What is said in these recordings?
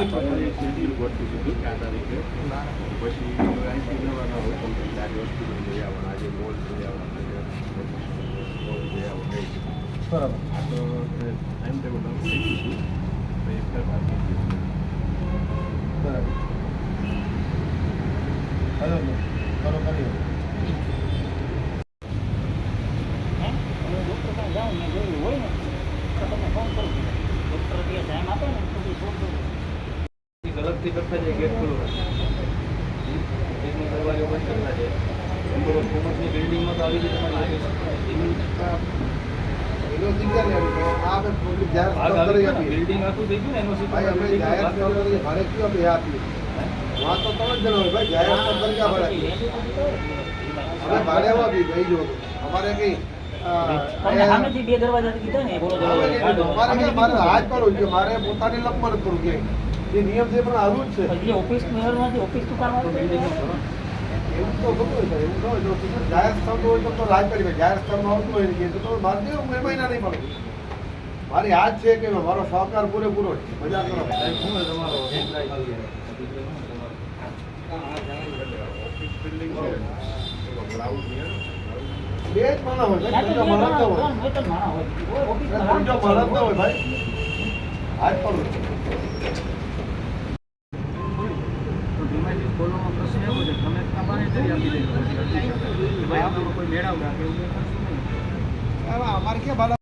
પછી ગોઠવી દીધું આ તારીખે પછી અહીંથી જવાના હોય તો પછી હોસ્પિટલ જઈ આવવાના આજે મોલ જઈ આવવાના મોલ જઈ આવવાના બરાબર. આ તો ટાઈમ ટેબલ અમે થઈ ગયું તો એક ફેર બાકી છે. બરાબર હલો. કરો કરીએ તમે ડૉક્ટર પાસે જાઓ ને જોયું હોય ને તો તમે ફોન કરો ડૉક્ટર ત્યાં ટાઈમ આપે ને પછી ફોન કરો અલગથી કરતા જાય ગેટ ખુલ્લો એકનો દરવાજો બંધ કરતા જાય નંબર ઓફ કોમર્સની બિલ્ડિંગમાં તો આવી રીતે છે. ને, બિલ્ડિંગ આખું થઈ ગયું એનો ભાડે કયો આપણે વાત તો તમે જ જણાવો. ભાઈ જાહેર તરીકે ભાડે અમે આપીએ ભાઈ જો. અમારે કઈ બે મારે પોતાની લંબર કરું કે જે નિયમ છે પણ આવું જ છે. એટલે ઓફિસ મેયરમાંથી ઓફિસ તો ખરો. એવું તો ખબર હોય એવું ન હોય. જો જાહેર સ્થળ હોય તો તો રાજ કરી જાહેર સ્થળમાં આવતું હોય તો તમે તો મારે દેવું એ મહિના નહીં પડું મારી હાથ છે કે મારો સહકાર પૂરેપૂરો છે. મજા કરો. છે તમારો? ઓફિસ બે જ માણસ હોય. માણસ હોય. માણસ ન હોય. ભાઈ હાથ પડું એવો છે તમે તમારે કરી કોઈ મેળવડા કે એવું કરશું નહીં.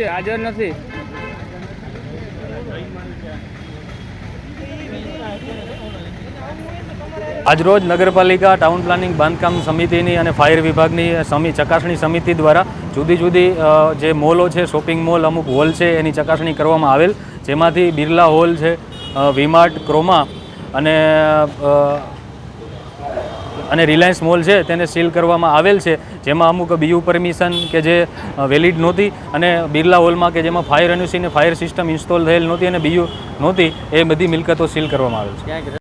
નથી હાજર નથી. આજરોજ નગરપાલિકા ટાઉન પ્લાનિંગ બાંધકામ સમિતિની અને ફાયર વિભાગની સમી, ચકાસણી સમિતિ દ્વારા જુદી જુદી જે મોલો છે, શોપિંગ મોલ, અમુક હોલ છે, એની ચકાસણી કરવામાં આવેલ. જેમાંથી બિરલા હોલ છે વીમાર્ટ, ક્રોમા અને અને રિલાયન્સ મોલ છે તેને સીલ કરવામાં આવેલ છે. જેમાં અમુક બીયુ પરમિશન કે જે વેલિડ નહોતી અને બિરલા હોલમાં કે જેમાં ફાયર એનયુસી ને ફાયર સિસ્ટમ ઇન્સ્ટોલ થયેલ નહોતી અને બીયુ નહોતી, એ બધી મિલકતો સીલ કરવામાં આવેલ છે.